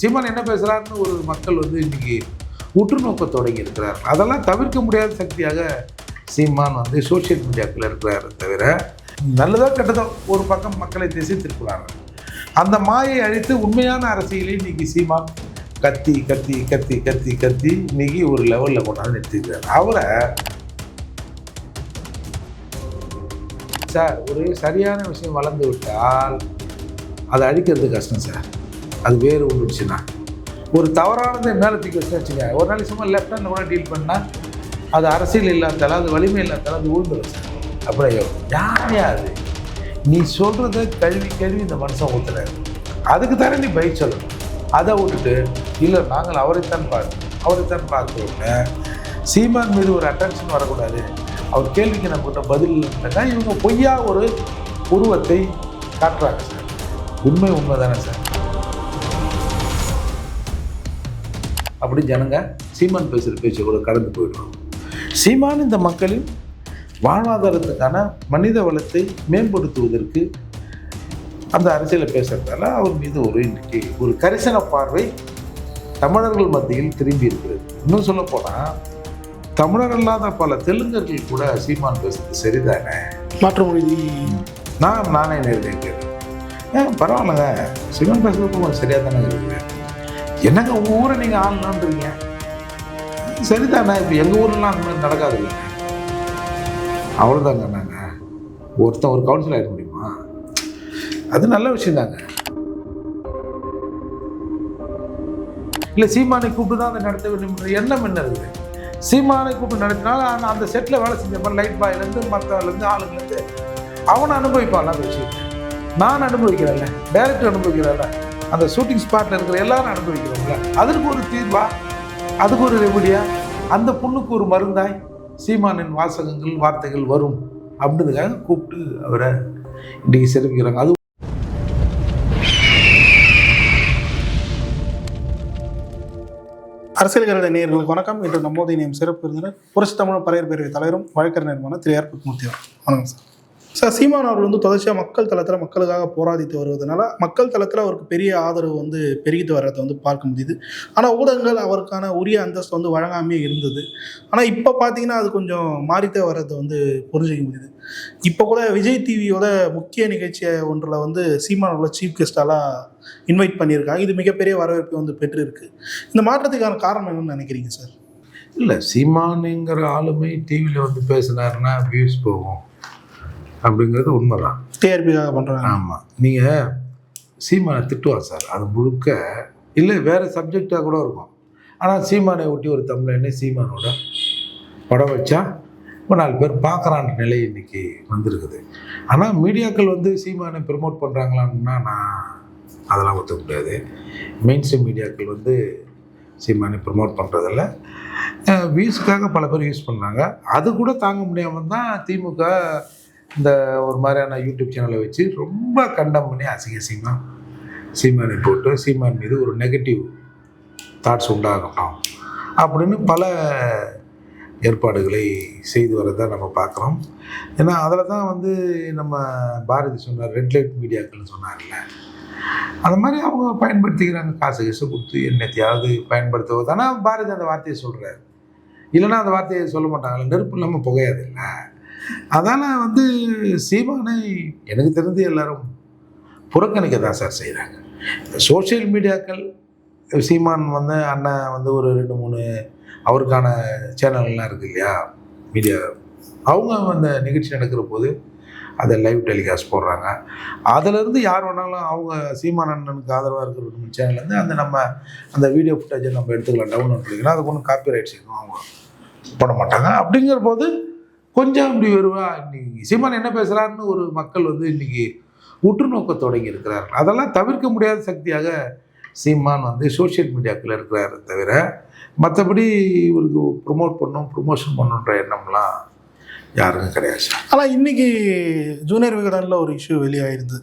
சீமான் என்ன பேசுகிறாருன்னு ஒரு மக்கள் வந்து இன்றைக்கி உற்று நோக்க தொடங்கி இருக்கிறார். அதெல்லாம் தவிர்க்க முடியாத சக்தியாக சீமான் வந்து சோஷியல் மீடியாக்கள் இருக்கிறாரு தவிர நல்லதோ கெட்டதோ ஒரு பக்கம் மக்களை திசை திருப்பினார் அந்த மாயை அழித்து உண்மையான அரசியலை இன்னைக்கு சீமான் கத்தி கத்தி கத்தி கத்தி கத்தி இன்றைக்கி ஒரு லெவலில் கொண்டாந்து நிறுத்திக்கிறார் அவரை சார் ஒரு சரியான விஷயம் வளர்ந்து விட்டால் அதை அழிக்கிறது கஷ்டம் சார். அது வேறு ஒன்றுச்சுன்னா ஒரு தவறானதை என்னால் தூக்கி வச்சு வச்சுங்க ஒரு நாளைக்கு சும்மா லெஃப்ட் ஹேண்ட் கூட டீல் பண்ணால் அது அரசியல் இல்லாதால அது வலிமை இல்லாதால அது ஊழ்ந்துடும் சார். அப்படியே யாரையா அது? நீ சொல்கிறத கல்வி கல்வி இந்த மனுஷன் ஊற்றுறாரு அதுக்கு தானே நீ பயிர் சொல்லணும். அதை விட்டுட்டு இல்லை நாங்கள் அவரைத்தான் பார்க்கணும் அவரைத்தான் பார்க்குறோம்னு சீமான் மீது ஒரு அட்டென்ஷன் வரக்கூடாது. அவர் கேள்விக்கு நம்ம கிட்ட பதில் இல்லைன்னா இவங்க பொய்யா ஒரு உருவத்தை காட்டுறாங்க சார். உண்மை உண்மை தானே சார். அப்படி ஜனங்க சீமான் பேசுகிற பேச்சை கூட கடந்து போயிடுவாங்க சீமான் இந்த மக்களின் வாழ்வாதாரத்துக்கான மனித வளத்தை மேம்படுத்துவதற்கு அந்த அரசியலை பேசுறதால அவர் மீது ஒரு இன்னைக்கு ஒரு கரிசன பார்வை தமிழர்கள் மத்தியில் திரும்பி இருக்கிறது. இன்னும் சொல்ல போனால் தமிழர் அல்லாத பல தெலுங்கர்கள் கூட சீமான் பேசுறது சரிதானே? மாற்று மொழி நான் நானே ஏன் பரவாயில்லைங்க. சிவன் பேசுறது கொஞ்சம் சரியாக தானே இருக்குது. என்னங்க உங்கள் ஊரை நீங்கள் ஆளணுன்றீங்க சரிதானே இப்போ எங்கள் ஊர்லாம் அந்த மாதிரி நடக்காது அவ்வளோதாங்க நாங்கள் ஒருத்தன் ஒரு கவுன்சில் ஆகிட முடியுமா? அது நல்ல விஷயம் தாங்க இல்லை சீமானை கூப்பிட்டு தான் அதை நடத்த வேண்டும் என்ற எண்ணம் என்ன இருக்குது? சீமானை கூப்பிட்டு நடத்தினால அந்த- அந்த செட்டில் வேலை செஞ்ச மாதிரி லைட் பாயிலேருந்து மற்றவர்லேருந்து ஆளுங்கலேருந்து அவனை அனுபவிப்பான் அந்த விஷயத்தை. நான் அனுபவிக்கிறேன்ல டைரக்டர் அனுபவிக்கிறேன்ல அந்த ஷூட்டிங் ஸ்பாட்டில் இருக்கிற எல்லாரும் அனுபவிக்கிறோம்ல. அதற்கு ஒரு தீர்வா? அதுக்கு ஒரு ரெமடியா அந்த புண்ணுக்கு ஒரு மருந்தாய்? சீமானின் வாசகங்கள் வார்த்தைகள் வரும். அப்படின்றதுக்காக கூப்பிட்டு அவரை இன்றைக்கி சிறப்பிக்கிறாங்க அது அரசியல்கள நேர்களுக்கு வணக்கம். இன்று நம்மோதைய நேம் சிறப்பு இருந்தனர் புரட்சி தமிழ் பறையர் பேரவை தலைவரும் வழக்கறிஞருமான திரு ஆர் புத்மூர்த்தி அவர்கள். வணக்கம் சார். சார் சீமான் அவர்கள் வந்து தொடர்ச்சியாக மக்கள் தளத்தில் மக்களுக்காக போராடித்து வருவதனால மக்கள் தளத்தில் அவருக்கு பெரிய ஆதரவு வந்து பெருகிட்டு வர்றதை வந்து பார்க்க முடியுது. ஆனால் ஊடகங்கள் அவருக்கான உரிய அந்தஸ்து வந்து வழங்காமே இருந்தது. ஆனால் இப்போ பார்த்தீங்கன்னா அது கொஞ்சம் மாறித்தே வர்றதை வந்து புரிஞ்சிக்க முடியுது. இப்போ கூட விஜய் டிவியோட முக்கிய நிகழ்ச்சியை ஒன்றில் வந்து சீமான் அவர்களை சீஃப் கெஸ்டாலாம் இன்வைட் பண்ணியிருக்காங்க. இது மிகப்பெரிய வரவேற்பை வந்து பெற்றிருக்கு. இந்த மாற்றத்துக்கான காரணம் என்னன்னு நினைக்கிறீங்க சார்? இல்லை சீமானுங்கிற ஆளுமை டிவியில் வந்து பேசினாருன்னா வியூஸ் போகும். அப்படிங்கிறது உண்மைதான். டிஆர்பிக்காக பண்ணுறாங்க ஆமாம் நீங்கள் சீமானை திட்டுவார் சார். அது முழுக்க இல்லை வேறு சப்ஜெக்டாக கூட இருக்கும். ஆனால் சீமானை ஒட்டி ஒரு தமிழனே சீமானோட படம் வச்சா இப்போ நாலு பேர் பார்க்குறான்ற நிலை இன்னைக்கு வந்திருக்குது. ஆனால் மீடியாக்கள் வந்து சீமானை ப்ரமோட் பண்ணுறாங்களான்னா நான் அதெல்லாம் ஒத்துக்க முடியாது. மெயின் ஸ்ட்ரீம் மீடியாக்கள் வந்து சீமானை ப்ரமோட் பண்ணுறதில்ல வியூஸுக்காக பல பேர் யூஸ் பண்ணாங்க அது கூட தாங்க முடியாமல் தான் திமுக இந்த ஒரு மாதிரியான யூடியூப் சேனலை வச்சு ரொம்ப கண்டம் பண்ணி அசிங்க அசிங்கம் சீமானை போட்டு சீமான் மீது ஒரு நெகட்டிவ் தாட்ஸ் உண்டாகட்டும் அப்படின்னு பல ஏற்பாடுகளை செய்து வரதை நம்ம பார்க்குறோம். ஏன்னா அதில் தான் வந்து நம்ம பாரதி சொன்னார் ரெட் லைட் மீடியாக்கள்னு சொன்னார்ல. அந்த மாதிரி அவங்க பயன்படுத்திக்கிறாங்க. காசு கீசு கொடுத்து என்னத்தையாவது பயன்படுத்துவது. ஆனால் பாரதி அந்த வார்த்தையை சொல்கிறார் இல்லைன்னா அந்த வார்த்தையை சொல்ல மாட்டாங்கல்ல நெருப்பு இல்லாமல் புகையாது இல்லை அதனால் வந்து சீமானை எனக்கு தெரிஞ்சு எல்லாரும் புறக்கணிக்க தான் சார் செய்கிறாங்க இந்த சோஷியல் மீடியாக்கள் சீமான் வந்து அண்ணன் வந்து ஒரு ரெண்டு மூணு அவருக்கான சேனல்லாம் இருக்கு இல்லையா? மீடியா அவங்க அந்த நிகழ்ச்சி நடக்கிற போது அதை லைவ் டெலிகாஸ்ட் போடுறாங்க. அதிலேருந்து யார் வேணாலும் அவங்க சீமான் அண்ணனுக்கு ஆதரவாக இருக்கிற ஒரு சேனல்லேருந்து அந்த நம்ம அந்த வீடியோ ஃபுட்டேஜை நம்ம எடுத்துக்கலாம் டவுன்லோட் பண்ணிக்கலாம். அதுக்கு ஒன்றும் காப்பி ரைட்ஸ் எதுவும் அவங்க பண்ண மாட்டாங்க. அப்படிங்கிற போது கொஞ்சம் இப்படி வருவா இன்னைக்கு சீமான் என்ன பேசுகிறாருன்னு ஒரு மக்கள் வந்து இன்னைக்கு உற்று நோக்க தொடங்கி இருக்கிறார்கள். அதெல்லாம் தவிர்க்க முடியாத சக்தியாக சீமான் வந்து சோஷியல் மீடியாக்கில் இருக்கிறாரு தவிர மற்றபடி இவருக்கு ப்ரொமோட் பண்ணணும் ப்ரொமோஷன் பண்ணணுன்ற எண்ணம்லாம் யாருக்கும் கிடையாது ஆனால் இன்னைக்கு ஜூனியர் விகடனில் ஒரு இஷ்யூ வெளியாயிருந்தது.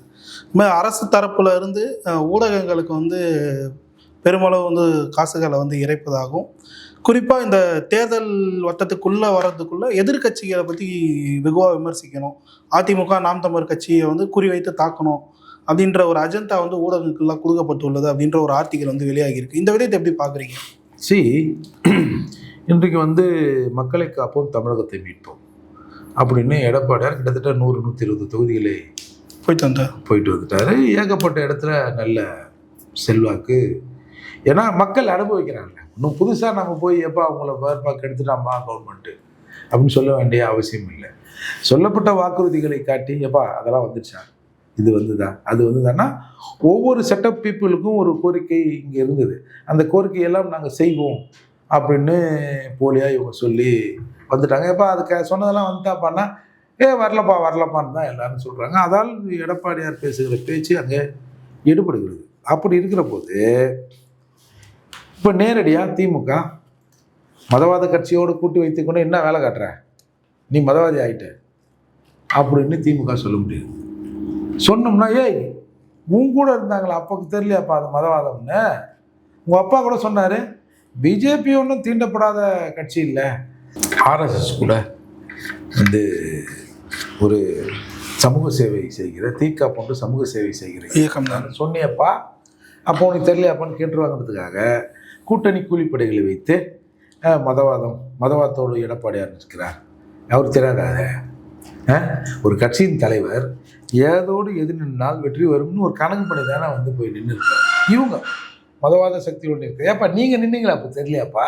இந்த அரசு தரப்புல இருந்து ஊடகங்களுக்கு வந்து பெருமளவு வந்து காசுகளை வந்து இறைப்பதாகவும் குறிப்பாக இந்த தேர்தல் வட்டத்துக்குள்ளே வர்றதுக்குள்ளே எதிர்க்கட்சிகளை பற்றி வெகுவாக விமர்சிக்கணும். அதிமுக நாம் தமிழர் கட்சியை வந்து குறிவைத்து தாக்கணும் அப்படின்ற ஒரு அஜெண்டா வந்து ஊடகங்கள்லாம் கொடுக்கப்பட்டுள்ளது அப்படின்ற ஒரு ஆர்டிகல் வந்து வெளியாகி இருக்கு இந்த விதத்தை எப்படி பார்க்குறீங்க? சி இன்றைக்கு வந்து மக்களை காப்போம் தமிழகத்தை மீட்போம். அப்படின்னு எடப்பாடியார் கிட்டத்தட்ட நூறு நூற்றி இருபது தொகுதிகளை போயிட்டு வந்தா போயிட்டு வந்துட்டாரு. ஏகப்பட்ட இடத்துல நல்ல செல்வாக்கு. ஏன்னா மக்கள் அனுபவிக்கிறாங்க. இன்னும் புதுசாக நம்ம போய் எப்போ அவங்கள வேறுபாக்கு எடுத்துட்டாமா கவர்மெண்ட்டு அப்படின்னு சொல்ல வேண்டிய அவசியம் இல்லை. சொல்லப்பட்ட வாக்குறுதிகளை காட்டி எப்பா அதெல்லாம் வந்துச்சா இது வந்துதா? அது வந்துதான்னா ஒவ்வொரு செட்டப் பீப்புளுக்கும் ஒரு கோரிக்கை இங்கே இருந்தது. அந்த கோரிக்கையெல்லாம் நாங்கள் செய்வோம் அப்படின்னு போலியாக இவங்க சொல்லி வந்துட்டாங்க. எப்போ அதுக்கு சொன்னதெல்லாம் வந்துட்டாப்பான்னா ஏ வரலப்பா வரலப்பான்னு தான் எல்லாரும் சொல்கிறாங்க அதால் எடப்பாடியார் பேசுகிற பேச்சு அங்கே எடுபடுகிறது அப்படி இருக்கிற போது இப்போ நேரடியாக திமுக மதவாத கட்சியோடு கூட்டி வைத்துக்கொண்டு என்ன வேலை காட்டுற? நீ மதவாதி ஆயிட்ட. அப்படின்னு திமுக சொல்ல முடியாது சொன்னோம்னா ஏய் உன் கூட இருந்தாங்களா? அப்பாவுக்கு தெரியலையாப்பா அது மதவாதம்னு? உங்கள் அப்பா கூட சொன்னார் பிஜேபி ஒன்றும் தீண்டப்படாத கட்சி இல்லை. ஆர்எஸ்எஸ் கூட வந்து ஒரு சமூக சேவை செய்கிற தீக்கா போன்று சமூக சேவை செய்கிற இயக்கம் தான் சொன்னியப்பா. அப்போ உனக்கு தெரியலையாப்பான்னு கேட்டுருவாங்கிறதுக்காக கூட்டணி கூலிப்படைகளை வைத்து மதவாதம் மதவாதத்தோடு எடப்பாடியார் நிற்கிறார். அவர் தெரியாத ஒரு கட்சியின் தலைவர் ஏதோடு எது நின்னால் வெற்றி வரும்னு ஒரு கணக்கு பண்ணி தானே வந்து போய் நின்று இவங்க மதவாத சக்தியோடு நிற்க ஏப்பா நீங்கள் நின்னீங்களா அப்போ தெரியலையாப்பா?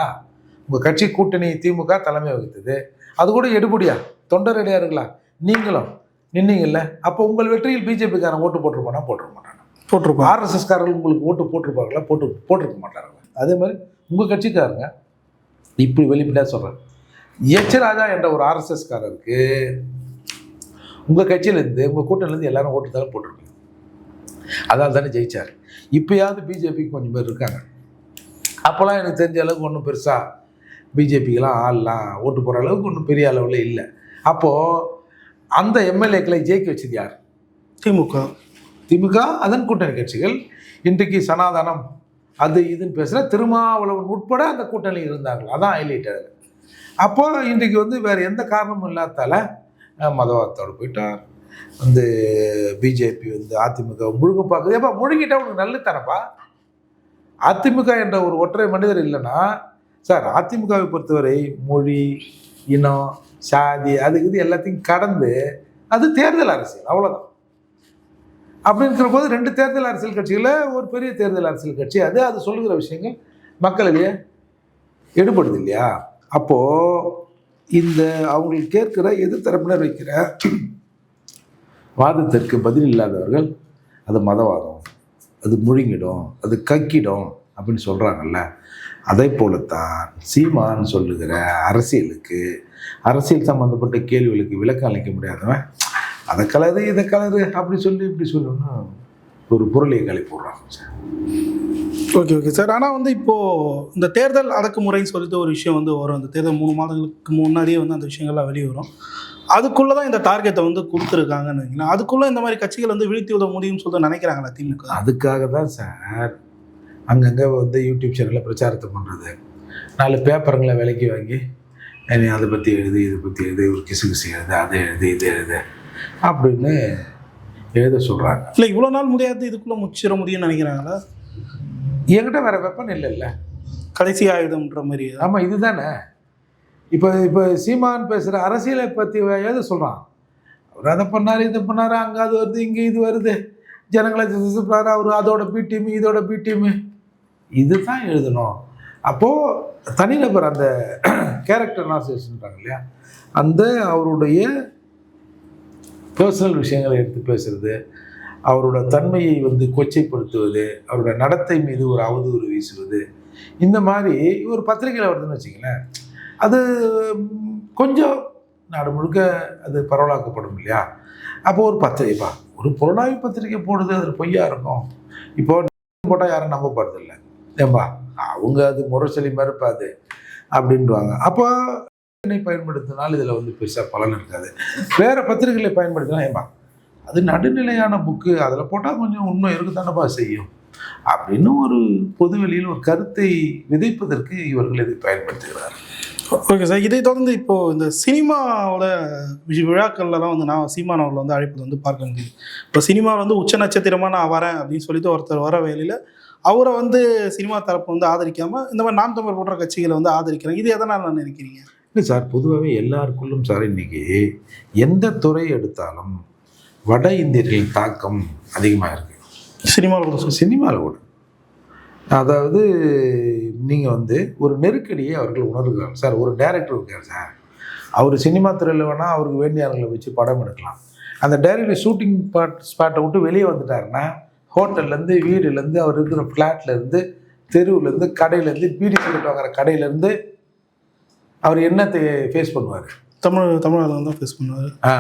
உங்கள் கட்சி கூட்டணி திமுக தலைமை வகித்தது. அது கூட எடுபடியா? தொண்டரடியாருங்களா நீங்களும் நின்னீங்கல்ல? அப்போ உங்கள் வெற்றியில் பிஜேபிக்காரன் ஓட்டு போட்டிருப்பானா? போட்டிருக்க மாட்டானா? போட்டிருப்பான். ஆர்எஸ்எஸ்காரர்கள் உங்களுக்கு ஓட்டு போட்டிருப்பாங்களா போட்டு போட்டிருக்க மாட்டாங்களா அதே மாதிரி உங்கள் கட்சிக்காரங்க இப்படி வெளிப்படையாக சொல்கிறேன் எச் ராஜா என்ற ஒரு ஆர்எஸ்எஸ்காரருக்கு உங்கள் கட்சியிலேருந்து உங்கள் கூட்டணிலேருந்து எல்லாரும் ஓட்டு தானே போட்டிருக்கீங்க. அதால் தானே ஜெயிச்சார். இப்போயாவது பிஜேபிக்கு கொஞ்சம் பேர் இருக்காங்க. அப்போல்லாம் எனக்கு தெரிஞ்ச அளவுக்கு ஒன்றும் பெருசாக பிஜேபிக்கெலாம் ஆள்லாம் ஓட்டு போகிற அளவுக்கு ஒன்றும் பெரிய அளவில் இல்லை. அப்போது அந்த எம்எல்ஏக்களை ஜெயிக்க வச்சது யார்? திமுக. திமுக அதன் கூட்டணி கட்சிகள். இன்றைக்கு சனாதனம் அது இதுன்னு பேசுகிற திருமாவளவன் உட்பட அந்த கூட்டணியில் இருந்தார்கள். அதான் ஹைலைட் அதில் அப்போ இன்றைக்கு வந்து வேறு எந்த காரணமும் இல்லாதால மதவாதத்தோடு போயிட்டார். வந்து பிஜேபி வந்து அதிமுக முழுங்க பார்க்குது. ஏப்பா முழுங்கிட்டா உனக்கு நல்ல தரப்பா அதிமுக என்ற ஒரு ஒற்றை மனிதர் இல்லைன்னா சார் அதிமுகவை பொறுத்தவரை மொழி இனம் சாதி அதுக்கு இது எல்லாத்தையும் கடந்து அது தேர்தல் அரசியல். அவ்வளோதான் அப்படி இருக்கிற போது ரெண்டு தேர்தல் அரசியல் கட்சிகளில் ஒரு பெரிய தேர்தல் அரசியல் கட்சி. அது அது சொல்லுகிற விஷயங்கள் மக்களிடையே எடுபடுது இல்லையா? அப்போது இந்த அவங்களுக்கு கேட்கிற எதிர்த்தரப்பினர் வைக்கிற வாதத்திற்கு பதில் இல்லாதவர்கள் அது மதவாதம் அது முழுங்கிடும் அது கக்கிடும் அப்படின்னு சொல்கிறாங்கல்ல அதே போலத்தான் சீமான் சொல்லுகிற அரசியலுக்கு அரசியல் சம்மந்தப்பட்ட கேள்விகளுக்கு விளக்கம் அளிக்க முடியாதவன் அதை கலரு இதை கலரு அப்படி சொல்லி இப்படி சொல்லணும் ஒரு பொருளை கலை போடுறாங்க சார். Okay okay. சார் ஆனால் வந்து இப்போ இந்த தேர்தல் அடக்குமுறைன்னு சொல்லிட்டு ஒரு விஷயம் வந்து வரும். இந்த தேர்தல் மூணு மாதங்களுக்கு முன்னாடியே வந்து அந்த விஷயங்கள்லாம் வெளியே வரும். அதுக்குள்ளே தான் இந்த டார்கெட்டை வந்து கொடுத்துருக்காங்கன்னு வைங்களேன். அதுக்குள்ளே இந்த மாதிரி கட்சிகள் வந்து வீழ்த்தி விட முடியும்னு சொல்லிட்டு நினைக்கிறாங்களா திமுக? அதுக்காக தான் சார். அங்கங்கே வந்து யூடியூப் சேனலில் பிரச்சாரத்தை பண்ணுறது நாலு பேப்பருங்களை விலைக்கு வாங்கி அதை பற்றி எழுது இதை பற்றி எழுது ஒரு கிசு கிசு எழுது அதை எழுது இது எழுது. அப்படின்னு எழுத சொல்கிறாங்க இல்லை இவ்வளோ நாள் முடியாது இதுக்குள்ளே முச்சிட முடியும்னு நினைக்கிறாங்களா? என்கிட்ட வேறு வெப்பன் இல்லைல்ல. கடைசி ஆயுதம்ன்ற மாதிரி. ஆமாம் இதுதானே. இப்போ இப்போ சீமான் பேசுகிற அரசியலை பற்றி எழுத சொல்கிறான் அவர் அதை பண்ணார் இதை பண்ணார் அங்கே அது வருது இங்கே இது வருது. ஜனங்களை திசுப்புறாரு அவர் அதோட பி டீம் இதோட பி டீமு இதுதான் எழுதணும். அப்போது தனிநபர் அந்த கேரக்டர் அனாசியேஷன்றாங்க இல்லையா? அந்த அவருடைய பர்சனல் விஷயங்களை எடுத்து பேசுறது அவரோட தன்மையை வந்து கொச்சைப்படுத்துவது அவரோட நடத்தை மீது ஒரு அவதூறு வீசுவது இந்த மாதிரி ஒரு பத்திரிகையில் வருதுன்னு வச்சுங்களேன் அது கொஞ்சம் நாடு முழுக்க அது பரவலாக்கப்படும் இல்லையா? அப்போ ஒரு பத்திரிகைப்பா ஒரு புலனாய்வு பத்திரிகை போடுது அது பொய்யா இருக்கும். இப்போ போட்டால் யாரும் நம்ப போகிறதில்ல ஏம்பா அவங்க அது முரசொலி மறுப்பாது அப்படின்வாங்க அப்போ பயன்படுத்தினால் இதில் வந்து பெருசாக பலன் இருக்காது. வேறு பத்திரிகைகளை பயன்படுத்தினா ஏமா அது நடுநிலையான புக்கு அதில் போட்டால் கொஞ்சம் உண்மை இருக்குதானப்பா செய்யும். அப்படின்னு ஒரு பொதுவெளியில் ஒரு கருத்தை விதைப்பதற்கு இவர்கள் இதை பயன்படுத்துகிறார் ஓகே சார் இதை தொடர்ந்து இப்போ இந்த சினிமாவோட விழாக்கள்லாம் வந்து நான் சீமான் அவர்களை வந்து அழைப்பது வந்து பார்க்க முடியுது. இப்போ சினிமாவில் வந்து உச்ச நட்சத்திரமாக நான் வரேன் அப்படின்னு சொல்லிட்டு ஒருத்தர் வர வேலையில் அவரை வந்து சினிமா தரப்பு வந்து ஆதரிக்காமல் இந்த மாதிரி நாம் தமிழ் போன்ற கட்சிகளை வந்து ஆதரிக்கிறாங்க இது எதனால் நான் நினைக்கிறீங்க? இல்லை சார் பொதுவாகவே எல்லாருக்குள்ளும் சார் இன்னைக்கு எந்த துறை எடுத்தாலும் வட இந்தியர்களின் தாக்கம் அதிகமாக இருக்குது சினிமாவில் கூட சினிமாவில் கூட. அதாவது நீங்கள் வந்து ஒரு நெருக்கடியை அவர்கள் உணர்கிறாங்க சார் ஒரு டைரக்டர் இருக்கார் சார். அவர் சினிமா துறையில் வேணால் அவருக்கு வேண்டிய ஆளுங்களை வச்சு படம் எடுக்கலாம். அந்த டைரக்டர் ஷூட்டிங் ஸ்பாட் ஸ்பாட்டை விட்டு வெளியே வந்துட்டாருன்னா ஹோட்டல்லேருந்து வீடுலேருந்து அவர் இருக்கிற ஃப்ளாட்லேருந்து தெருவுலேருந்து கடையிலேருந்து பீடி சிகரெட் வாங்குற கடையிலேருந்து அவர் என்னத்தை ஃபேஸ் பண்ணுவார்? தமிழ் தமிழ்நாட்டில் தான் ஃபேஸ் பண்ணுவார். ஆ.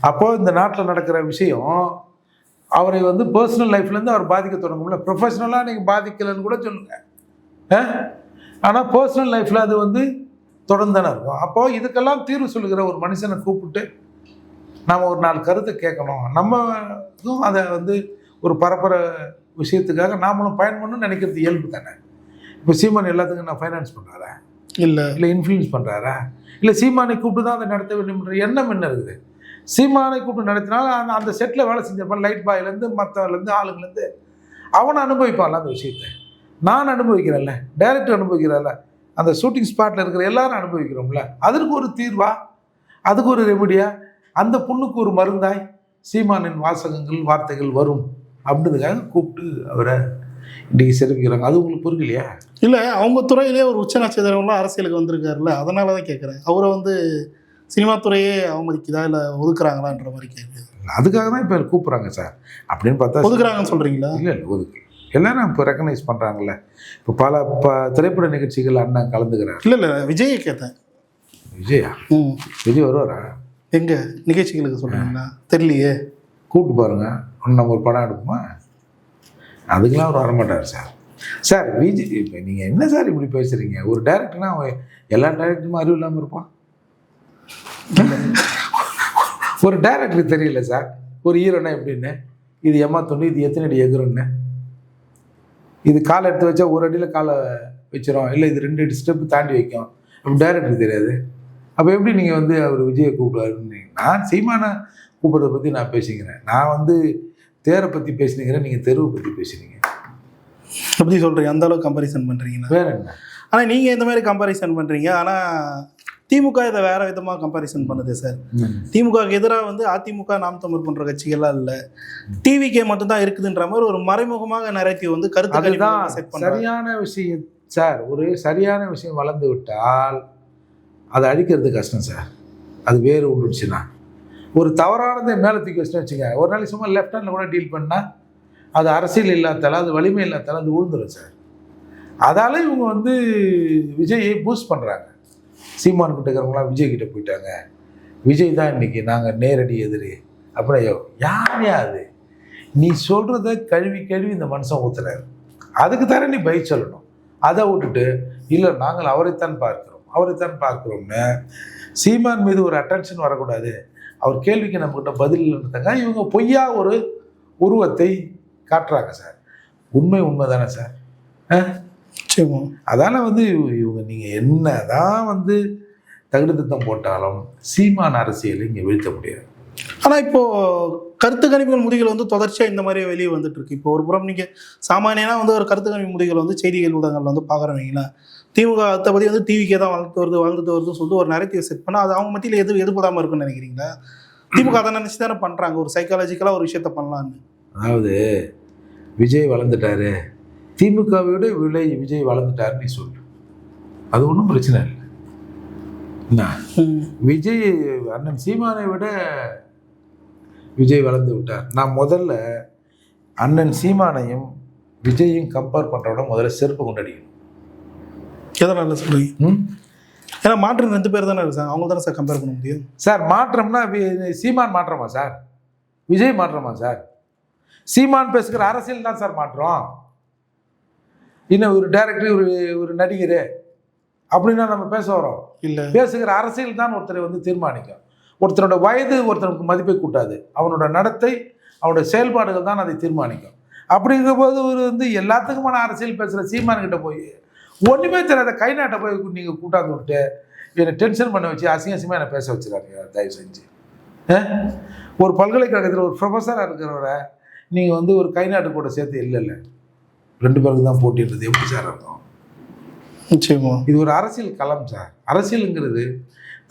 அப்போது இந்த நாட்டில் நடக்கிற விஷயம் அவரை வந்து பர்சனல் லைஃப்லேருந்து அவர் பாதிக்க தொடங்கும்ல. ப்ரொஃபஷ்னலாக நீங்கள் பாதிக்கலைன்னு கூட சொல்லுங்கள் ஆனால் பர்சனல் லைஃப்பில் அது வந்து தொடர்ந்து தானே இருக்கும். அப்போது இதுக்கெல்லாம் தீர்வு சொல்லுகிற ஒரு மனுஷனை கூப்பிட்டு நாம் ஒரு நாலு கருத்தை கேட்கணும். நம்மளும் அதை வந்து ஒரு பரப்புற விஷயத்துக்காக நாமளும் பயன் பண்ணணும்னு நினைக்கிறது இயல்பு தானே. இப்போ சீமான் எல்லாத்துக்கும் நான் ஃபைனான்ஸ் பண்ணுறாரா இல்லை. இல்லை இன்ஃப்ளூயன்ஸ் பண்ணுறாரா இல்லை சீமானை கூப்பிட்டு தான் அதை நடத்த வேண்டும்ன்ற எண்ணம் என்ன இருக்குது? சீமானை கூப்பிட்டு நடத்தினாலும் அந்த அந்த செட்டில் வேலை செஞ்சப்போ லைட் பாய்லேருந்து மற்றவர்லேருந்து ஆளுங்கலேருந்து அவனை அனுபவிப்பான்ல அந்த விஷயத்தை. நான் அனுபவிக்கிறேன்ல டைரக்டர் அனுபவிக்கிறேன்ல அந்த ஷூட்டிங் ஸ்பாட்டில் இருக்கிற எல்லாரும் அனுபவிக்கிறோம்ல. அதற்கு ஒரு தீர்வா? அதுக்கு ஒரு ரெமடியா அந்த புண்ணுக்கு ஒரு மருந்தாய்? சீமானின் வாசகங்கள் வார்த்தைகள் வரும். அப்படின்றதுக்காக கூப்பிட்டு அவரை இன்றைக்கி சிறப்பிக்கிறாங்க அது உங்களுக்கு புரியலையா? இல்லை அவங்க துறையிலே ஒரு உச்ச நட்சத்திரம்லாம் அரசியலுக்கு வந்திருக்காருல்ல அதனால தான் கேட்குறேன் அவரை வந்து சினிமா துறையே அவமதிக்குதா இல்லை ஒதுக்குறாங்களான்ற மாதிரி கேட்குது அதுக்காக தான் இப்போ கூப்பிட்றாங்க சார். அப்படின்னு பார்த்தா ஒதுக்குறாங்கன்னு சொல்கிறீங்களா இல்லை இல்லை ஒதுக்கு. எல்லாரும் இப்போ ரெக்கனைஸ் பண்ணுறாங்கல்ல இப்போ பல ப திரைப்பட நிகழ்ச்சிகள் அண்ணன் கலந்துக்கிறார். இல்லை இல்லை விஜயை கேட்டேன். விஜயா? ம். விஜய் வருவாரா? எங்கே? நிகழ்ச்சிகளுக்கு சொல்கிறீங்களா தெரியலையே. கூப்பிட்டு பாருங்க. இன்னும் நம்ம ஒரு படம் எடுப்போமா? அதுக்கெலாம் அவர் வரமாட்டார் சார். சார் விஜய் இப்போ நீங்கள் என்ன சார் இப்படி பேசுகிறீங்க ஒரு டேரக்டர்னா அவன் எல்லா டேரக்டருமே அறிவு இல்லாமல் இருப்பான். ஒரு டேரக்டருக்கு தெரியல சார். ஒரு ஹீரோனா எப்படின்னு? இது எம்மா தொண்டு இது எத்தனை அடி எகுருன்னு இது காலை எடுத்து வச்சா ஒரு அடியில் காலை வச்சிரும். இல்லை இது ரெண்டு அடி ஸ்டெப்பு தாண்டி வைக்கும். அப்படி டேரக்டருக்கு தெரியாது. அப்போ எப்படி நீங்கள் வந்து அவர் விஜயை கூப்பிடுவாருன்னு நான் சீமானை கூப்பிட்றத பற்றி நான் பேசிக்கிறேன். நான் வந்து தேரை பற்றி பேசினுக்கிறேன் நீங்கள் தெருவை பற்றி பேசுனீங்க. எப்படி சொல்கிறீங்க அந்த அளவுக்கு கம்பாரிசன் பண்ணுறீங்கன்னா வேற என்ன? ஆனால் நீங்கள் இந்த மாதிரி கம்பாரிசன் பண்ணுறீங்க ஆனால் திமுக இதை வேற விதமாக கம்பாரிசன் பண்ணுது சார் திமுகவுக்கு எதிராக வந்து அதிமுக நாம் தமிழ் போன்ற கட்சிகள்லாம் இல்லை. டிவிக்கே மட்டும்தான் இருக்குதுன்ற மாதிரி ஒரு மறைமுகமாக நரேட்டிவ் வந்து கருத்து அதுதான் செட் பண்ணுறாங்க சரியான விஷயம் சார் ஒரு சரியான விஷயம் வளர்ந்து விட்டால் அதை அழிக்கிறது கஷ்டம் சார் அது வேறு விட்டுடுச்சுன்னா ஒரு தவறானதை மேலே தூக்கி வச்சுன்னு வச்சுங்க ஒரு நாளைக்கு சும்மா லெஃப்ட் ஹேண்டில் கூட டீல் பண்ணால் அது அரசியல் இல்லாதால அது வலிமை இல்லாதால அது உழுந்துடும் சார். அதால் இவங்க வந்து விஜயை பூஸ்ட் பண்ணுறாங்க சீமான் கிட்ட இருக்கிறவங்களாம் விஜய் கிட்ட போயிட்டாங்க. விஜய் தான் இன்னைக்கு நாங்கள் நேரடி எதிரி. அப்படியே யார் அது? நீ சொல்கிறத கழுவி கழுவி இந்த மனுஷன் ஊற்றுறாரு அதுக்கு தானே நீ பயிர் சொல்லணும். அதை விட்டுட்டு இல்லை நாங்கள் அவரைத்தான் பார்க்கிறோம். அவரைத்தான் பார்க்குறோம்னு. சீமான் மீது ஒரு அட்டென்ஷன் வரக்கூடாது. அவர் கேள்விக்கு நம்மக்கிட்ட பதில் இல்லைன்றதுங்க இவங்க பொய்யா ஒரு உருவத்தை காட்டுறாங்க சார் உண்மை உண்மை தானே சார் சரிம்மா அதால் வந்து இவங்க நீங்கள் என்ன தான் வந்து தகுடு திட்டம் போட்டாலும் சீமான் அரசியலை இங்கே வீழ்த்த முடியாது. ஆனால் இப்போ கருத்து கணிப்புகள் முடிகள் வந்து தொடர்ச்சியாக இந்த மாதிரி வெளியே வந்துட்டு இருக்கு. இப்போ ஒரு புறம் நீங்கள் சாமானியனா வந்து ஒரு கருத்து கணிப்பு முடிகள் வந்து செய்திகள் ஊடகங்கள்ல வந்து பார்க்குறவங்களா திமுக அடுத்தபடி வந்து டிவிக்கே தான் வளர்த்து வருது வளர்ந்துட்டு வருதுன்னு சொல்லிட்டு ஒரு நேரத்தையும் செட் பண்ணால் அது அவங்க மத்தியில் எது எதுப்படாமல் இருக்குன்னு நினைக்கிறீங்களா? திமுக அதை நினச்சி தானே பண்ணுறாங்க ஒரு சைக்காலஜிக்கலாக ஒரு விஷயத்த பண்ணலான்னு அதாவது விஜய் வளர்ந்துட்டாரு திமுகவை விட விலை விஜய் வளர்ந்துட்டாருன்னு நீ சொல்லு. அது ஒன்றும் பிரச்சனை இல்லை. என்ன? விஜய் அண்ணன் சீமானை விட விஜய் வளர்ந்து விட்டார். நான் முதல்ல அண்ணன் சீமானையும் விஜயையும் கம்பேர் பண்ணுறவிட முதல்ல செருப்பு கொண்டாடிக்கணும். எதனால சொல்கிறீங்க ம்? ஏன்னா மாற்று ரெண்டு பேர் தானே இருக்காங்க. அவங்க தானே சார் கம்பேர் பண்ண முடியும்? சார் மாற்றம்னா சீமான் மாற்றமா சார்? விஜய் மாற்றமா சார்? சீமான் பேசுகிற அரசியல் தான் சார் மாற்றம். இன்னும் ஒரு டைரக்டர் ஒரு ஒரு நடிகர். அப்படின்னா நம்ம பேச வரோம் இல்லை. பேசுகிற அரசியல் தான் ஒருத்தரை வந்து தீர்மானிக்கும். ஒருத்தரோட வயது ஒருத்தனுக்கு மதிப்பை கூட்டாது. அவனோட நடத்தை அவனோட செயல்பாடுகள் தான் அதை தீர்மானிக்கும். அப்படிங்கிற போது ஒரு வந்து எல்லாத்துக்குமான அரசியல் பேசுகிற சீமான் கிட்ட போய் ஒன்றுமே தெரியாத கை நாட்டை போய் நீங்கள் கூட்டாந்து விட்டு என்னை டென்ஷன் பண்ண வச்சு அசிங்க அசிங்கமாக என்னை பேச வச்சுறாங்க தயவு செஞ்சு? ஒரு பல்கலைக்கழகத்தில் ஒரு ப்ரொஃபஸராக இருக்கிறவரை நீங்கள் வந்து ஒரு கை நாட்டு கூட சேர்த்து இல்லை இல்லை. ரெண்டு பேருக்கு தான் போட்டின்றது எப்படி சார் இருக்கும் நிச்சயமா. இது ஒரு அரசியல் களம் சார். அரசியலுங்கிறது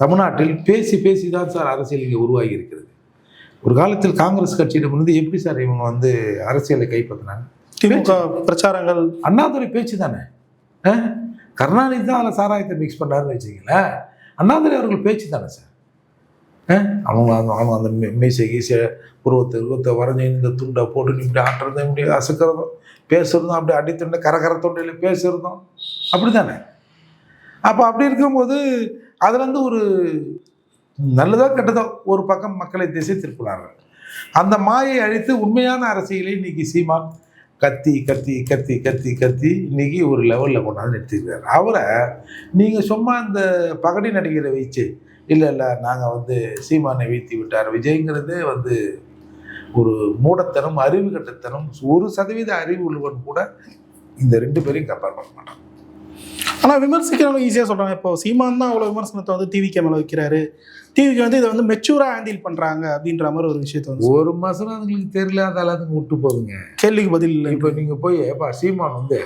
தமிழ்நாட்டில் பேசி பேசி தான் சார் அரசியல் இங்கே உருவாகி இருக்கிறது. ஒரு காலத்தில் காங்கிரஸ் கட்சியிடம் இருந்து எப்படி சார் இவங்க வந்து அரசியலை கைப்பற்றினாங்க? திமுக பிரச்சாரங்கள் அண்ணாதுரை பேச்சு தானே? கருணாநிதி தான் அதில் சாராயத்தை மிக்ஸ் பண்ணாருன்னு வச்சுங்களேன் அண்ணாதுரை அவர்கள் பேச்சு தானே சார்? ஆ? அவங்க அந்த அவங்க அந்த மீசை கீசை உருவத்தை உருவத்தை வரைஞ்சி இந்த துண்டை போட்டு இப்படி ஆட்டுறதும் இப்படி அசுக்கிறதும் பேசுறதும் அப்படி அடித்துண்டை கரகர தொண்டையில் பேசுறதும். அப்படி தானே அப்போ அப்படி இருக்கும்போது அதுலேருந்து ஒரு நல்லதோ கெட்டதோ ஒரு பக்கம் மக்களை திசை திருப்பினார்கள். அந்த மாயை அழித்து உண்மையான அரசியலை இன்னைக்கு சீமான் கத்தி கத்தி கத்தி கத்தி கத்தி இன்னைக்கு ஒரு லெவலில் கொண்டாந்து நிறுத்திருக்காரு அவரை நீங்கள் சும்மா இந்த பகடி நடிகரை வச்சு இல்லை இல்லை நாங்கள் வந்து சீமானை வீழ்த்தி விட்டார். விஜய்ங்கிறதே வந்து ஒரு மூடத்தனம் அறிவு கட்டத்தனம் ஒரு சதவீத அறிவு உள்ளவன் கூட இந்த ரெண்டு பேரையும் கம்பேர் பண்ண மாட்டான். ஆனா விமர்சிக்கிறவங்க ஈஸியா சொல்றாங்க. இப்போ சீமான் தான் அவ்வளவு விமர்சனத்தை வந்து டிவிக்கு மேல வைக்கிறாரு. டிவிக்கு வந்து இதை வந்து மெச்சூரா ஹேண்டில் பண்றாங்க அப்படின்ற மாதிரி ஒரு விஷயத்த வந்து ஒரு மாதம் அதுங்களுக்கு தெரியல அதெல்லாம் அதுங்க விட்டு போகுங்க கேள்விக்கு பதில் இல்லை இப்போ நீங்கள் போய் ஏப்பா சீமான் வந்து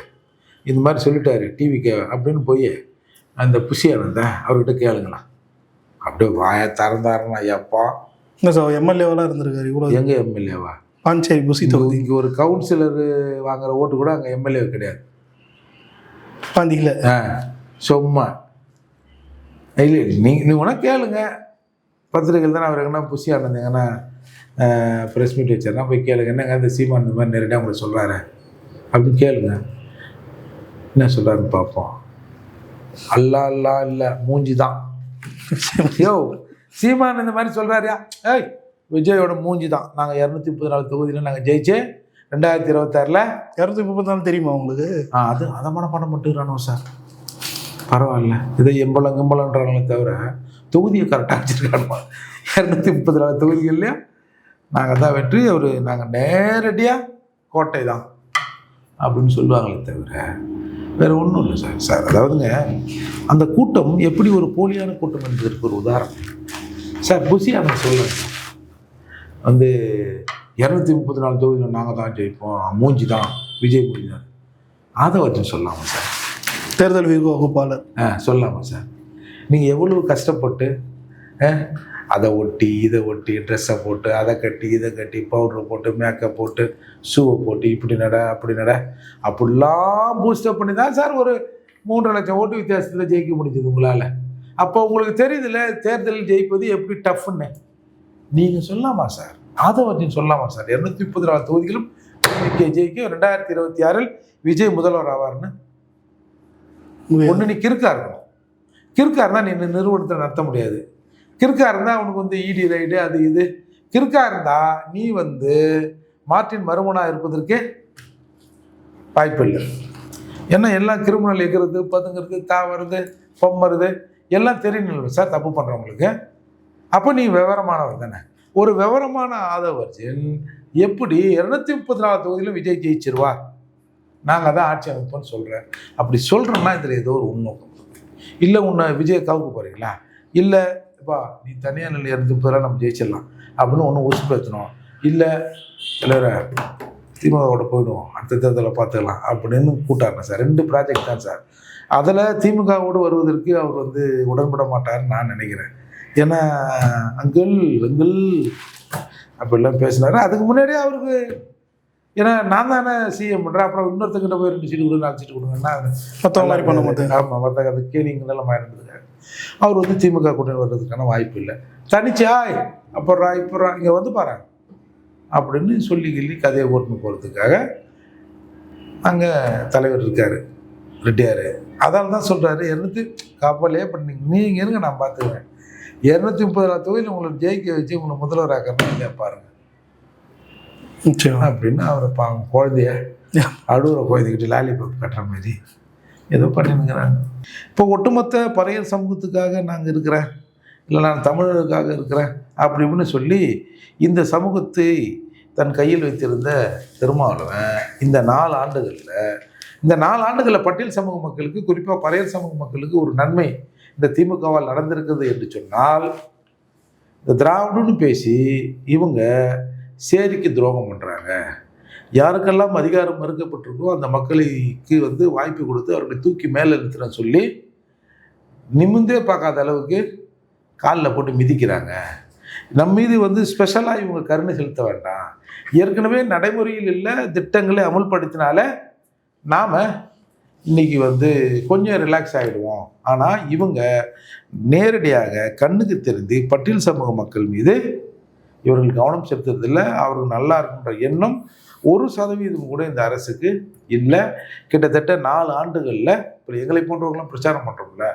இந்த மாதிரி சொல்லிட்டாரு டிவிக்கு அப்படின்னு போய் அந்த புஷியானந்த அவர்கிட்ட கேளுங்களா அப்படியே வாயை திறந்தாருன்னா ஐயாப்பா. இல்லை சார் எம்எல்ஏவெல்லாம் இருந்திருக்காரு இவ்வளோ எங்க எம்எல்ஏவா? பாஞ்சேரி புசி தொகுதி. இங்கே ஒரு கவுன்சிலர் வாங்குற ஓட்டு கூட அங்கே எம்எல்ஏ கிடையாது. பாந்தியில் ஆ சும்மா. இல்லை நீங்கள் நீ உனக்கு கேளுங்க. பத்திரிகையில் தானே அவர் எங்கன்னா புஷி ஆனந்த் எங்கன்னா ப்ரெஸ் மீட் வச்சாருன்னா போய் கேளுங்க. என்னங்க அந்த சீமான் இந்த மாதிரி நேரடியாக உங்களுக்கு சொல்கிறாரு அப்படின்னு கேளுங்க. என்ன சொல்கிறாருன்னு பார்ப்போம். அல்லா அல்லா இல்லை மூஞ்சி தான். யோ சீமான் இந்த மாதிரி சொல்கிறாரியா ஏய் விஜயோட மூஞ்சி தான். நாங்கள் இரநூத்தி முப்பது நாலு தொகுதியில் நாங்கள் ஜெயிச்சு ரெண்டாயிரத்தி இருபத்தாறில்? இரநூத்தி முப்பத்தி நாலு தெரியுமா உங்களுக்கு? ஆ அது அதை மன பண்ண மட்டுறானோ சார். பரவாயில்ல. இதை எம்பளம் கிம்பளம்ன்றாங்களே தவிர தொகுதியை கரெக்டாக வச்சுருக்கானுமா? இரநூத்தி முப்பத்தி நாலு தொகுதிகள்லையும் நாங்கள் தான் வெற்றி அவர் நாங்கள் நேரடியாக கோட்டை தான் அப்படின்னு சொல்லுவாங்களே தவிர வேறு ஒன்றும் இல்லை சார். சார் அதாவதுங்க அந்த கூட்டம் எப்படி ஒரு போலியான கூட்டம் என்பதற்கு ஒரு உதாரணம். சார் புசியான சொல்லுங்க வந்து இரநூத்தி முப்பத்தி நாலு தொகுதியில் நாங்கள் தான் ஜெயிப்போம். மூஞ்சி தான் விஜய் மூஞ்சி தான் அதை வச்சு சொல்லாமா சார்? தேர்தல் வகுப்பாளர். ஆ சொல்லாமா சார்? நீங்கள் எவ்வளோ கஷ்டப்பட்டு ஆ, அதை ஒட்டி இதை ஒட்டி ட்ரெஸ்ஸை போட்டு அதை கட்டி இதை கட்டி பவுட்ரு போட்டு மேக்கப் போட்டு ஷூவை போட்டு இப்படி நட அப்படி நட அப்படிலாம் பூஸ்டப் பண்ணி தான் சார் ஒரு மூன்றரை லட்சம் ஓட்டு வித்தியாசத்தில் ஜெயிக்க முடிஞ்சது உங்களால். அப்போ உங்களுக்கு தெரியுதுல்ல தேர்தலில் ஜெயிப்பது எப்படி டஃப்னு நீங்கள் சொல்லலாமா சார்? அதை வச்சு சொல்லலாமா சார்? இரநூத்தி முப்பத்தி நாலு தொகுதிகளும் ஜெயிக்க ரெண்டாயிரத்தி இருபத்தி ஆறில் விஜய் முதல்வர் ஆவார்னு. ஒன்று நீ கிறுக்கா இருக்கணும். கிறுக்கா இருந்தால் நீ நிறுவனத்தை நடத்த முடியாது. கிறுக்கா இருந்தால் அவனுக்கு வந்து இடி ரைடு அது இது. கிறுக்கா இருந்தால் நீ வந்து மார்ட்டின் மறுமனா இருப்பதற்கே வாய்ப்பில்லை ஏன்னா எல்லாம் கிரிமினல் எகிறது பதுங்கிறது தாவறது பொம்மறது எல்லாம் தெரியணும் சார் தப்பு பண்ணுறவங்களுக்கு அப்போ நீ விவரமானவர் தானே? ஒரு விவரமான ஆதவர்ஜன் எப்படி இரநூத்தி முப்பத்தி நாலு தொகுதியிலும் விஜய் ஜெயிச்சிருவார்? நாங்கள் தான் ஆட்சி அமைப்போம்னு சொல்கிறேன் அப்படி சொல்கிறோம்னா இதில் ஏதோ ஒரு உள்நோக்கம். இல்லை உன்னை விஜய் கவுக்க போகிறீங்களா இல்லை இப்போ நீ தனியார் நிலையில் இருந்து பிறகு நம்ம ஜெயிச்சிடலாம் அப்படின்னு ஒன்று உசுப்பேற்றணும் இல்லை இல்லை திமுகவோட போயிடுவோம். அடுத்த தேர்தலில் பார்த்துக்கலாம் அப்படின்னு கூட்டாருங்க சார். ரெண்டு ப்ராஜெக்ட் தான் சார். அதில் திமுகவோடு வருவதற்கு அவர் வந்து உடன்பட மாட்டார்னு நான் நினைக்கிறேன். ஏன்னா அங்கிள் அங்கிள் அப்படிலாம் பேசினாரு. அதுக்கு முன்னாடியே அவருக்கு ஏன்னா நான் தானே சிஎம் பண்ணுறேன் அப்புறம் இன்னொருத்தங்கிட்ட போய் ரெண்டு சீட்டு கொடுங்க நாலு சீட்டு கொடுங்கன்னா மற்றவங்க மாதிரி பண்ண மாட்டேன். ஆமாம் மற்ற அது கேலிங்கெல்லாம் இருந்திருக்காரு அவர் வந்து திமுக கூட்டணி வர்றதுக்கான வாய்ப்பு இல்லை. தனிச்சா அப்புறம் இப்போ இங்கே வந்து பாரு அப்படின்னு சொல்லி கிள்ளி கதையை போட்டுன்னு போகிறதுக்காக அங்கே தலைவர் இருக்கார் ரெட்டியார். அதால் தான் சொல்கிறாரு இரநூத்தி கப்பலே பண்ணீங்க? நீங்கள் இருங்க நான் பார்த்துக்கிறேன் இரநூத்தி முப்பது தொகுதியில் உங்களை ஜெயிக்க வச்சு உங்களை முதல்வர் ஆக்கிறேன்னு இல்லையா பாருங்க. அப்படின்னு அவரை பாவம் குழந்தைய அழுகுற குழந்தைகிட்ட லாலிபாப் கட்டுற மாதிரி ஏதோ பண்ணினுங்கிறாங்க இப்போ ஒட்டுமொத்த பறையர் சமூகத்துக்காக நாங்கள் இருக்கிறேன். இல்லை நான் தமிழருக்காக இருக்கிறேன் அப்படி இப்படின்னு சொல்லி இந்த சமூகத்தை தன் கையில் வைத்திருந்த திருமாவளவன் இந்த நாலு ஆண்டுகளில் இந்த நாலு ஆண்டுகளில் பட்டியல் சமூக மக்களுக்கு குறிப்பாக பறையர் சமூக மக்களுக்கு ஒரு நன்மை இந்த திமுகவால் நடந்திருக்குது என்று சொன்னால் இந்த திராவிடன்னு பேசி இவங்க சேரிக்கு துரோகம் பண்ணுறாங்க யாருக்கெல்லாம் அதிகாரம் மறுக்கப்பட்டிருக்கோ அந்த மக்களுக்கு வந்து வாய்ப்பு கொடுத்து அவர்களை தூக்கி மேலே நிறுத்துறேன்னு சொல்லி நிமிந்தே பார்க்காத அளவுக்கு காலில் போட்டு மிதிக்கிறாங்க. நம்ம மீது வந்து ஸ்பெஷலாக இவங்க கருணை செலுத்த வேண்டாம். ஏற்கனவே நடைமுறையில் இல்லை திட்டங்களை அமுல்படுத்தினால நாம் இன்னைக்கு வந்து கொஞ்சம் ரிலாக்ஸ் ஆகிடுவோம் ஆனால் இவங்க நேரடியாக கண்ணுக்கு தெரிந்து பட்டியல் சமூக மக்கள் மீது இவர்கள் கவனம் செலுத்துறதில்லை அவர்கள் நல்லா இருக்குன்ற எண்ணம் ஒரு சதவீதம் கூட இந்த அரசுக்கு இல்லை. கிட்டத்தட்ட நாலு ஆண்டுகளில் இப்போ எங்களை போன்றவர்களாம் பிரச்சாரம் பண்ணுறோம்ல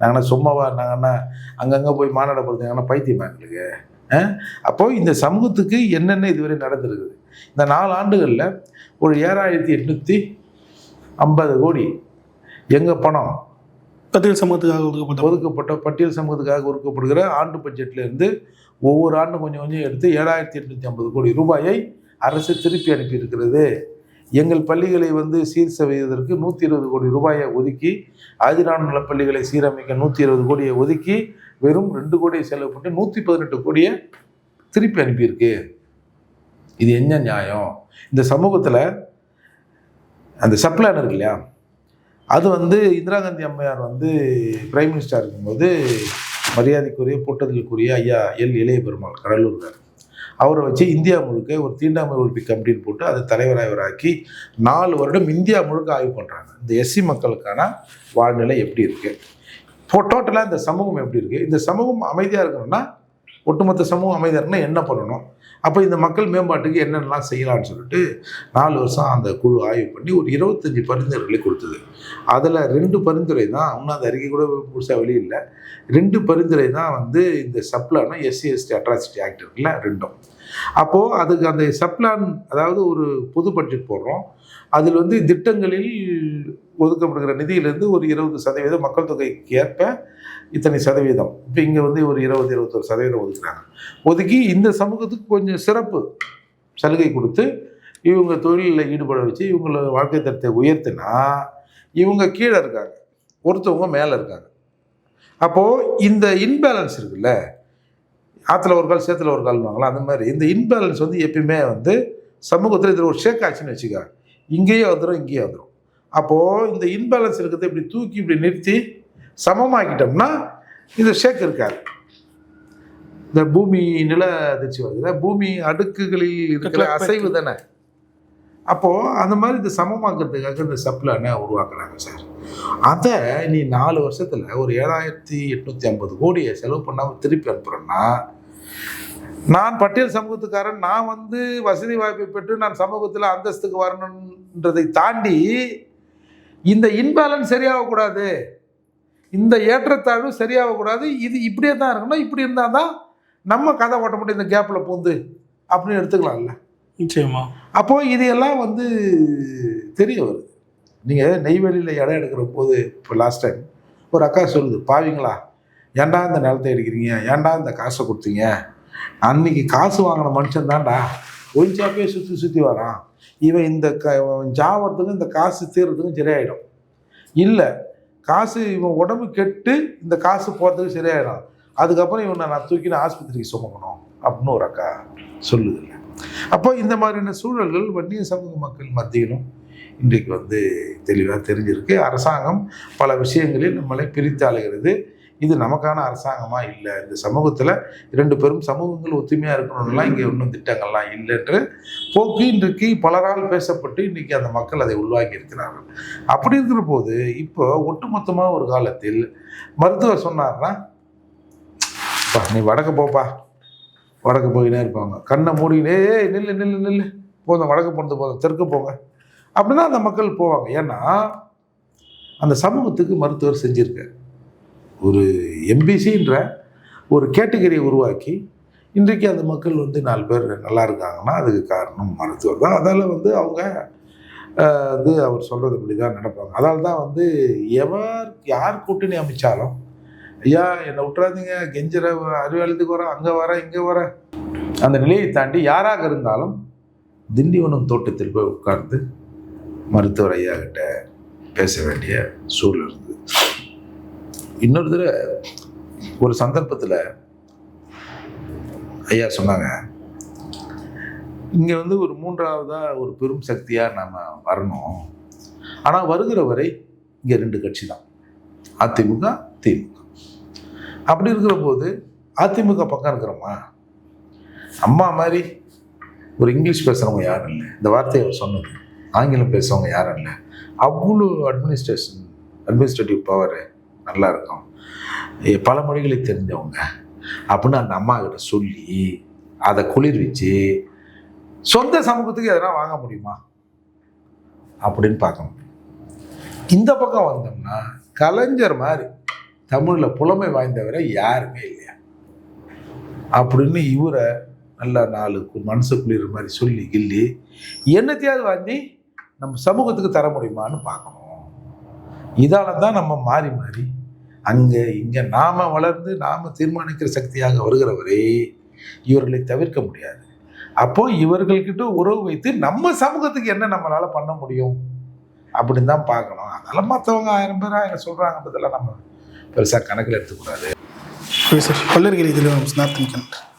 நாங்கள் சும்மாவா நாங்கள் அங்கங்கே போய் மாநாடு போகிறதுங்கன்னா பைத்தியமா எங்களுக்கு? அப்போது இந்த சமூகத்துக்கு என்னென்ன இதுவரை நடந்திருக்குது? இந்த நாலு ஆண்டுகளில் ஒரு ஏழாயிரத்தி எட்நூற்றி ஐம்பது கோடி. எங்கள் பணம்? பட்டியல் சமூகத்துக்காக ஒதுக்கப்பட்ட ஒதுக்கப்பட்ட பட்டியல் சமூகத்துக்காக ஒதுக்கப்படுகிற ஆண்டு பட்ஜெட்ல இருந்து ஒவ்வொரு ஆண்டும் கொஞ்சம் கொஞ்சம் எடுத்து ஏழாயிரத்தி எட்நூற்றி ஐம்பது கோடி ரூபாயை அரசு திருப்பி அனுப்பியிருக்கிறது. எங்கள் பள்ளிகளை வந்து சீர் செய்வதற்கு நூற்றி இருபது கோடி ரூபாயை ஒதுக்கி ஆதிரான் நல பள்ளிகளை சீரமைக்க நூற்றி இருபது கோடியை ஒதுக்கி வெறும் ரெண்டு கோடியை செலவு பண்ணி நூற்றி பதினெட்டு கோடியை திருப்பி அனுப்பியிருக்கு. இது என்ன நியாயம்? இந்த சமூகத்தில் அந்த சப்ளான் இருக்கு இல்லையா அது வந்து இந்திரா காந்தி அம்மையார் வந்து பிரைம் மினிஸ்டர் இருக்கும்போது மரியாதைக்குரிய போட்டதலுக்குரிய ஐயா எல். இளைய பெருமாள் கடலூர்கார் அவரை வச்சு இந்தியா முழுக்க ஒரு தீண்டாமை ஒழிப்பு கமிட்டின்னு போட்டு அதை தலைவராகவராக்கி நாலு வருடம் இந்தியா முழுக்க ஆய்வு பண்ணுறாங்க இந்த எஸ்சி மக்களுக்கான வாழ்நிலை எப்படி இருக்குது இப்போ டோட்டலாக இந்த சமூகம் எப்படி இருக்குது இந்த சமூகம் அமைதியாக இருக்கணும்னா ஒட்டுமொத்த சமூகம் அமைதியாக இருக்கணும்னா என்ன பண்ணணும்? அப்போ இந்த மக்கள் மேம்பாட்டுக்கு என்னென்னலாம் செய்யலாம்னு சொல்லிட்டு நாலு வருஷம் அந்த குழு ஆய்வு பண்ணி ஒரு இருபத்தஞ்சி பரிந்துரைகளை கொடுத்தது. அதில் ரெண்டு பரிந்துரை தான் இன்னும் அந்த அறிக்கை கூட முழுசாக வெளியில்லை ரெண்டு பரிந்துரை தான் வந்து இந்த சப்ளானா எஸ்சி எஸ்டி அட்ராசிட்டி ஆக்ட் இருக்குல்ல ரெண்டும். அப்போது அதுக்கு அந்த சப்ளான் அதாவது ஒரு பொது பட்ஜெட் போடுறோம். அதில் வந்து திட்டங்களில் ஒதுக்கப்படுகிற நிதியிலேருந்து ஒரு இருபது சதவீதம் மக்கள் தொகைக்கு ஏற்ப இத்தனை சதவீதம். இப்போ இங்கே வந்து ஒரு இருபது இருபத்தொரு சதவீதம் ஒதுக்குறாங்க. ஒதுக்கி இந்த சமூகத்துக்கு கொஞ்சம் சிறப்பு சலுகை கொடுத்து இவங்க தொழிலில் ஈடுபட வச்சு இவங்களோட வாழ்க்கை தரத்தை உயர்த்தினா இவங்க கீழே இருக்காங்க. ஒருத்தவங்க மேலே இருக்காங்க. அப்போது இந்த இன்பேலன்ஸ் இருக்குல்ல ஆற்றுல ஒரு கால் சேத்துல ஒரு கால்வாங்களா அந்த மாதிரி. இந்த இன்பேலன்ஸ் வந்து எப்பயுமே வந்து சமூகத்தில் இதில் ஒரு ஷேக் ஆச்சுன்னு வச்சுக்க இங்கேயே வந்துடும் இங்கேயே வந்துடும் அப்போது இந்த இன்பேலன்ஸ் இருக்கிறத இப்படி தூக்கி இப்படி நிறுத்தி சமமாக்கிட்டோம்னா இந்த ஷேக் இருக்காது. இந்த பூமி நில அதிர்ச்சி வருதுல பூமி அடுக்குகளில் இருக்கிற அசைவு தானே. அப்போது அந்த மாதிரி இந்த சமமாக்கிறதுக்காக இந்த சப்ளானை உருவாக்குறாங்க சார். அதை நீ நாலு வருஷத்தில் ஒரு ஏழாயிரத்தி எட்நூற்றி ஐம்பது கோடியை செலவு பண்ணாமல் திருப்பி அனுப்புகிறேன்னா நான் பட்டியல் சமூகத்துக்காரன் நான் வந்து வசதி வாய்ப்பை பெற்று நான் சமூகத்தில் அந்தஸ்துக்கு வரணுன்றதை தாண்டி இந்த இன்பேலன்ஸ் சரியாகக்கூடாது. இந்த ஏற்றத்தாழ்வு சரியாகக்கூடாது. இது இப்படியே தான் இருக்கணும். இப்படி இருந்தால் தான் நம்ம கதை ஓட்ட முடியும். இந்த கேப்பில் பூந்து அப்படின்னு எடுத்துக்கலாம்ல. நிச்சயமா. அப்போது இது எல்லாம் வந்து தெரிய வருது. நீங்கள் நெய்வேலியில் இடம் எடுக்கிற போது இப்போ லாஸ்ட் டைம் ஒரு அக்கா சொல்லுது பாவிங்களா ஏன்டா இந்த நிலத்தை எடுக்கிறீங்க? ஏன்டா இந்த காசை கொடுத்தீங்க? அன்னைக்கு காசு வாங்கின மனுஷன் தான்டா. ஒயின்சாப்பே சுற்றி சுற்றி வரான். இவன் இந்த க இவன் ஜாவறதுக்கும் இந்த காசு தீர்றதுக்கும் சரியாயிடும். இல்லை காசு இவன் உடம்பு கெட்டு இந்த காசு போகிறதுக்கு சரியாயிடும். அதுக்கப்புறம் இவனை நான் தூக்கின்னு ஆஸ்பத்திரிக்கு சுமக்கணும் அப்படின்னு ஒரு அக்கா சொல்லுது. அப்போ இந்த மாதிரியான சூழல்கள் வன்னிய சமூக மக்கள் மத்தியிலும் இன்றைக்கு வந்து தெளிவாக தெரிஞ்சிருக்கு. அரசாங்கம் பல விஷயங்களில் நம்மளை பிரித்து அலைகிறது. இது நமக்கான அரசாங்கமாக இல்லை? இந்த சமூகத்தில் இரண்டு பெரும் சமூகங்கள் ஒத்துமையாக இருக்கணும்லாம் இங்கே இன்னும் திட்டங்கள்லாம் இல்லைன்ற போக்கு இன்றைக்கு பலரால் பேசப்பட்டு இன்றைக்கி அந்த மக்கள் அதை உள்வாங்கி இருக்கிறார்கள். அப்படி இருக்கிற போது இப்போ ஒட்டுமொத்தமாக ஒரு காலத்தில் மருத்துவர் சொன்னார்னா "அப்பா, நீ வடக்கு போப்பா. வடக்கு போயினே இருப்பாங்க. கண்ணை மூடினே "ஏய், நில்லு நில்லு நில்லு. போதும் வடக்கு போனது போதும். தெற்கு போங்க. அப்படின்னா அந்த மக்கள் போவாங்க. ஏன்னா அந்த சமூகத்துக்கு மருத்துவர் செஞ்சுருக்கார். ஒரு எம்பிசின்ற ஒரு கேட்டகரியை உருவாக்கி இன்றைக்கு அந்த மக்கள் வந்து நாலு பேர் நல்லா இருக்காங்கன்னா அதுக்கு காரணம் மருத்துவர் தான். அதால் வந்து அவங்க வந்து அவர் சொல்கிறது இப்படி தான் நடப்பாங்க. அதால் தான் வந்து எவர் யார் கூட்டணி அமைச்சாலும் ஐயா என்னை விட்டுறாதீங்க கெஞ்சிற அறிவாளத்துக்கு வரேன் அங்கே வரேன் இங்கே வர அந்த நிலையை தாண்டி யாராக இருந்தாலும் திண்டிவனம் தோட்டத்தில் போய் உட்கார்ந்து மருத்துவர் ஐயா கிட்ட பேச வேண்டிய சூழல் இருந்தது. இன்னொரு தடவை ஒரு சந்தர்ப்பத்தில் ஐயா சொன்னாங்க இங்கே வந்து ஒரு மூன்றாவதாக ஒரு பெரும் சக்தியாக நம்ம வரணும். ஆனால் வருகிற வரை இங்கே ரெண்டு கட்சி தான். அதிமுக திமுக. அப்படி இருக்கிற போது அதிமுக பக்கம் இருக்கிறோமா? அம்மா மாதிரி ஒரு இங்கிலீஷ் பேசுகிறவங்க யாரும் இல்லை. இந்த வார்த்தையை அவர் சொன்னது. ஆங்கிலம் பேசுகிறவங்க யாரும் இல்லை. அவ்வளோ அட்மினிஸ்ட்ரேஷன் அட்மினிஸ்ட்ரேட்டிவ் பவர் நல்லா இருக்கும் பல மொழிகளை தெரிஞ்சவங்க. அப்படின்னு அந்த அம்மா கிட்ட சொல்லி அதை குளிர்விச்சு சொந்த சமூகத்துக்கு எதனா வாங்க முடியுமா? அப்படின்னு பார்க்கணும். இந்த பக்கம் வந்தோம்னா கலைஞர் மாதிரி தமிழில் புலமை வாய்ந்தவரை யாருமே இல்லையா? அப்படின்னு இவரை நல்லா நாலு மனசு குளிர மாதிரி சொல்லி கிள்ளி என்னத்தையாவது வாங்கி நம்ம சமூகத்துக்கு தர முடியுமான்னு பார்க்கணும். இதால தான் நம்ம மாறி மாறி அங்கே இங்கே நாம் வளர்ந்து நாம தீர்மானிக்கிற சக்தியாக வருகிறவரை இவர்களை தவிர்க்க முடியாது. அப்போ இவர்கள்கிட்ட உறவு வைத்து நம்ம சமூகத்துக்கு என்ன நம்மளால் பண்ண முடியும்? அப்படின்னு தான் பார்க்கணும். அதெல்லாம் மற்றவங்க ஆயிரம் பேர் ஆயிரம் சொல்கிறாங்க பதிலாக நம்ம பெருசாக கணக்கில் எடுத்துக்கூடாது. சார் இதில்